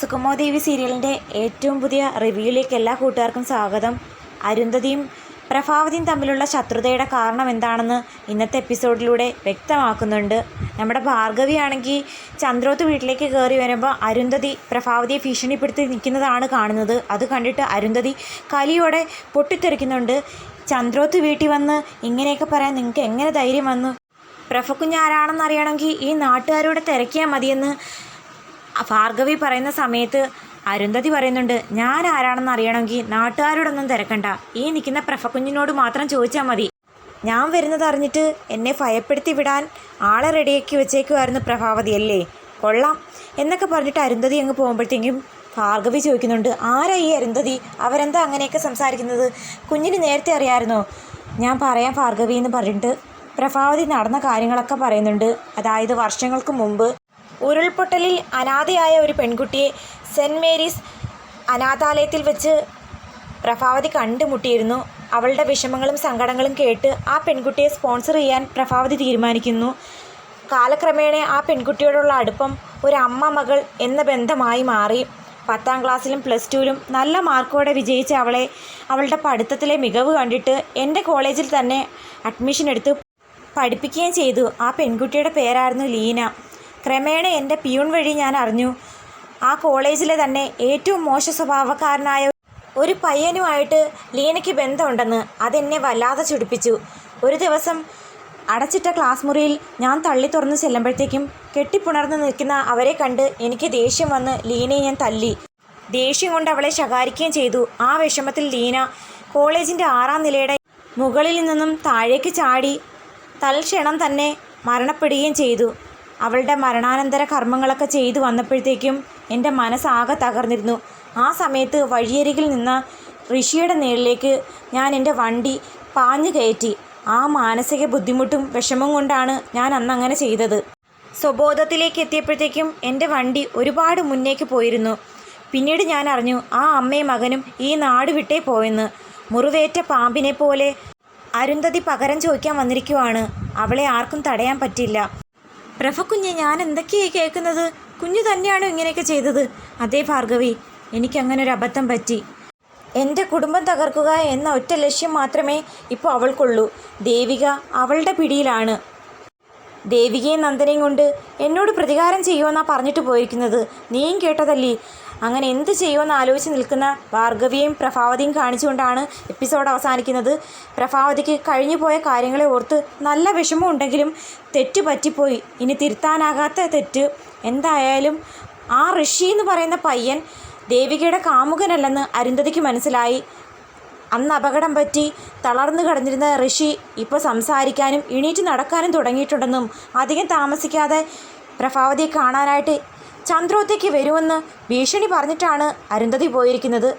സുഗമോദേവി സീരിയലിന്റെ ഏറ്റവും പുതിയ റിവ്യൂയിലേക്ക് എല്ലാ കൂട്ടുകാർക്കും സ്വാഗതം. അരുന്ധതിയും പ്രഭാവതിയും തമ്മിലുള്ള ശത്രുതയുടെ കാരണം എന്താണെന്ന് ഇന്നത്തെ എപ്പിസോഡിലൂടെ വ്യക്തമാക്കുന്നുണ്ട്. നമ്മുടെ ഭാർഗവി ആണെങ്കിൽ ചന്ദ്രോത്ത് വീട്ടിലേക്ക് കയറി വരുമ്പോൾ അരുന്ധതി പ്രഭാവതിയെ ഭീഷണിപ്പെടുത്തി നിൽക്കുന്നതാണ് കാണുന്നത്. അത് കണ്ടിട്ട് അരുന്ധതി കലിയോടെ പൊട്ടിത്തെറിക്കുന്നുണ്ട്. ചന്ദ്രോത്ത് വീട്ടിൽ വന്ന് ഇങ്ങനെയൊക്കെ പറയാൻ നിങ്ങൾക്ക് എങ്ങനെ ധൈര്യം വന്നു? പ്രഭക്കുഞ്ഞ് ആരാണെന്ന് അറിയണമെങ്കിൽ ഈ നാട്ടുകാരോട് തിരക്കിയാൽ മതിയെന്ന് ഭാർഗവി പറയുന്ന സമയത്ത് അരുന്ധതി പറയുന്നുണ്ട് ഞാൻ ആരാണെന്ന് അറിയണമെങ്കിൽ നാട്ടുകാരോടൊന്നും തിരക്കണ്ട. ഈ നിൽക്കുന്ന പ്രഫക്കുഞ്ഞിനോട് മാത്രം ചോദിച്ചാൽ മതി. ഞാൻ വരുന്നത് അറിഞ്ഞിട്ട് എന്നെ ഭയപ്പെടുത്തി വിടാൻ ആളെ റെഡിയാക്കി വെച്ചേക്കുമായിരുന്നു പ്രഭാവതി അല്ലേ? കൊള്ളാം. എന്നൊക്കെ പറഞ്ഞിട്ട് അരുന്ധതി അങ്ങ് പോകുമ്പോഴത്തേക്കും ഭാർഗവി ചോദിക്കുന്നുണ്ട് ആരാ ഈ അരുന്ധതി? അവരെന്താ അങ്ങനെയൊക്കെ സംസാരിക്കുന്നത്? കുഞ്ഞിന് നേരത്തെ അറിയാമായിരുന്നോ ഞാൻ പറയാം ഭാർഗവി എന്ന് പറഞ്ഞിട്ട് പ്രഭാവതി നടന്ന കാര്യങ്ങളൊക്കെ പറയുന്നുണ്ട്. അതായത് വർഷങ്ങൾക്ക് മുമ്പ് ഉരുൾപൊട്ടലിൽ അനാഥയായ ഒരു പെൺകുട്ടിയെ സെന്റ് മേരീസ് അനാഥാലയത്തിൽ വെച്ച് പ്രഭാവതി കണ്ടുമുട്ടിയിരുന്നു. അവളുടെ വിഷമങ്ങളും സങ്കടങ്ങളും കേട്ട് ആ പെൺകുട്ടിയെ സ്പോൺസർ ചെയ്യാൻ പ്രഭാവതി തീരുമാനിക്കുന്നു. കാലക്രമേണ ആ പെൺകുട്ടിയോടുള്ള അടുപ്പം ഒരു അമ്മ മകൾ എന്ന ബന്ധമായി മാറി. പത്താം ക്ലാസ്സിലും പ്ലസ് ടുവിലും നല്ല മാർക്കോടെ വിജയിച്ച അവളെ അവളുടെ പഠിത്തത്തിലെ മികവ് കണ്ടിട്ട് എന്റെ കോളേജിൽ തന്നെ അഡ്മിഷൻ എടുത്ത് പഠിപ്പിക്കുകയും ചെയ്തു. ആ പെൺകുട്ടിയുടെ പേരായിരുന്നു ലീന. ക്രമേണ എന്റെ പിയൂൺ വഴി ഞാൻ അറിഞ്ഞു. ആ കോളേജിലെ തന്നെ ഏറ്റവും മോശ സ്വഭാവക്കാരനായ ഒരു പയ്യനുമായിട്ട് ലീനയ്ക്ക് ബന്ധമുണ്ടെന്ന് അതെന്നെ വല്ലാതെ ചുടിപ്പിച്ചു. ഒരു ദിവസം അടച്ചിട്ട ക്ലാസ് മുറിയിൽ ഞാൻ തള്ളി തുറന്ന് ചെല്ലുമ്പോഴത്തേക്കും കെട്ടിപ്പുണർന്ന് നിൽക്കുന്ന അവരെ കണ്ട് എനിക്ക് ദേഷ്യം വന്ന് ലീനയെ ഞാൻ തല്ലി. ദേഷ്യം കൊണ്ട് അവളെ ശകാരിക്കുകയും ചെയ്തു. ആ വിഷമത്തിൽ ലീന കോളേജിന്റെ ആറാം നിലയുടെ മുകളിൽ നിന്നും താഴേക്ക് ചാടി തൽക്ഷണം തന്നെ മരണപ്പെടുകയും ചെയ്തു. അവളുടെ മരണാനന്തര കർമ്മങ്ങളൊക്കെ ചെയ്തു വന്നപ്പോഴത്തേക്കും എന്റെ മനസ്സാകെ തകർന്നിരുന്നു. ആ സമയത്ത് വഴിയരികിൽ നിന്ന ഋഷിയുടെ നേരിലേക്ക് ഞാൻ എന്റെ വണ്ടി പാഞ്ഞു കയറ്റി. ആ മാനസിക ബുദ്ധിമുട്ടും വിഷമം കൊണ്ടാണ് ഞാൻ അന്ന് അങ്ങനെ ചെയ്തത്. സ്വബോധത്തിലേക്ക് എത്തിയപ്പോഴത്തേക്കും എന്റെ വണ്ടി ഒരുപാട് മുന്നേക്ക് പോയിരുന്നു. പിന്നീട് ഞാൻ അറിഞ്ഞു ആ അമ്മയും മകനും ഈ നാട് വിട്ടേ പോയെന്ന്. മുറിവേറ്റ പാമ്പിനെ പോലെ അരുന്ധതി പകരം ചോദിക്കാൻ വന്നിരിക്കുവാണ്. അവളെ ആർക്കും തടയാൻ പറ്റില്ല. പ്രഭക്കുഞ്ഞ് ഞാൻ എന്തൊക്കെയായി കേൾക്കുന്നത്? കുഞ്ഞു തന്നെയാണ് ഇങ്ങനെയൊക്കെ ചെയ്തത്? അതേ ഭാർഗവി എനിക്കങ്ങനെ ഒരു അബദ്ധം പറ്റി. എന്റെ കുടുംബം തകർക്കുക എന്ന ഒറ്റ ലക്ഷ്യം മാത്രമേ ഇപ്പോൾ അവൾക്കുള്ളൂ. ദേവിക അവളുടെ പിടിയിലാണ്. ദേവികയും നന്ദനയും കൊണ്ട് എന്നോട് പ്രതികാരം ചെയ്യുമെന്നാണ് പറഞ്ഞിട്ട് പോയിരിക്കുന്നത്. നീയും കേട്ടതല്ലേ? അങ്ങനെ എന്ത് ചെയ്യുമെന്ന് ആലോചിച്ച് നിൽക്കുന്ന ഭാർഗവിയും പ്രഭാവതിയും കാണിച്ചുകൊണ്ടാണ് എപ്പിസോഡ് അവസാനിക്കുന്നത്. പ്രഭാവതിക്ക് കഴിഞ്ഞു പോയ കാര്യങ്ങളെ ഓർത്ത് നല്ല വിഷമം ഉണ്ടെങ്കിലും തെറ്റ് പറ്റിപ്പോയി. ഇനി തിരുത്താനാകാത്ത തെറ്റ്. എന്തായാലും ആ ഋഷി എന്ന് പറയുന്ന പയ്യൻ ദേവികയുടെ കാമുകനല്ലെന്ന് അരുന്ധതിക്ക് മനസ്സിലായി. അന്ന് അപകടം പറ്റി തളർന്നു കിടന്നിരുന്ന ഋഷി ഇപ്പോൾ സംസാരിക്കാനും എണീറ്റ് നടക്കാനും തുടങ്ങിയിട്ടുണ്ടെന്നും അധികം താമസിക്കാതെ പ്രഭാവതിയെ കാണാനായിട്ട് ചന്ദ്രോത്തേക്ക് വരുമെന്ന് ഭീഷണി പറഞ്ഞിട്ടാണ് അരുന്ധതി പോയിരിക്കുന്നത്.